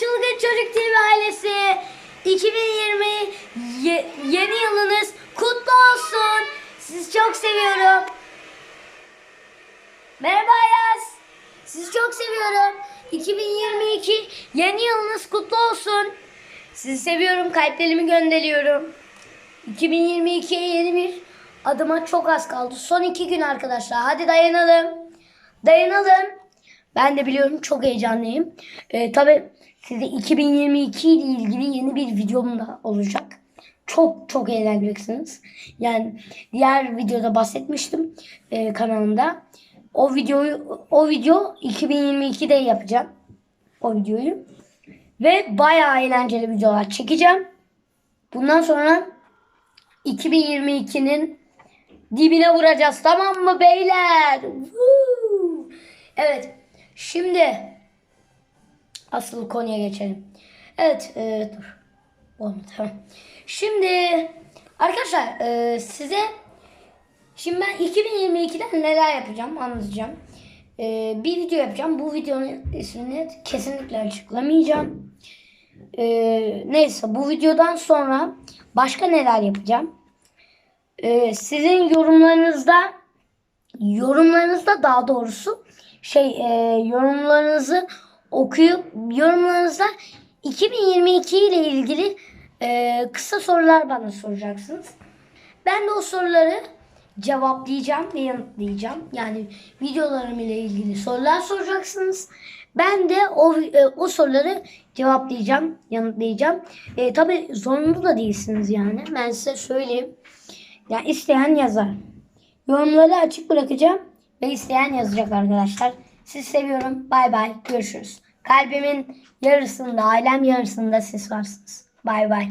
Çılgın Çocuk TV ailesi. 2020 ye- yeni yılınız kutlu olsun. Sizi çok seviyorum. Merhaba Ayaz. Sizi çok seviyorum. 2022 yeni yılınız kutlu olsun. Sizi seviyorum. Kalplerimi gönderiyorum. 2022'ye yeni bir adıma çok az kaldı. Son iki gün arkadaşlar. Hadi dayanalım. Dayanalım. Ben de biliyorum çok heyecanlıyım. Ee, tabii size 2022 ile ilgili yeni bir videom da olacak. Çok çok eğleneceksiniz. Yani diğer videoda bahsetmiştim e, kanalımda. O videoyu o video 2022'de yapacağım. O videoyu. Ve bayağı eğlenceli videolar çekeceğim. Bundan sonra 2022'nin dibine vuracağız tamam mı beyler? Woo! Evet şimdi asıl konuya geçelim. Evet e, dur. Olmadı. Tamam. Şimdi arkadaşlar e, size şimdi ben 2022'den neler yapacağım anlatacağım. E, bir video yapacağım. Bu videonun ismini kesinlikle açıklamayacağım. E, neyse bu videodan sonra başka neler yapacağım? Ee, sizin yorumlarınızda yorumlarınızda daha doğrusu şey e, yorumlarınızı okuyup yorumlarınızda 2022 ile ilgili e, kısa sorular bana soracaksınız. Ben de o soruları cevaplayacağım ve yanıtlayacağım. Yani videolarım ile ilgili sorular soracaksınız. Ben de o e, o soruları cevaplayacağım, yanıtlayacağım. E, tabii zorunlu da değilsiniz yani. Ben size söyleyeyim. Ya isteyen yazar. Yorumları açık bırakacağım ve isteyen yazacak arkadaşlar. Sizi seviyorum. Bay bay. Görüşürüz. Kalbimin yarısında, ailem yarısında siz varsınız. Bay bay.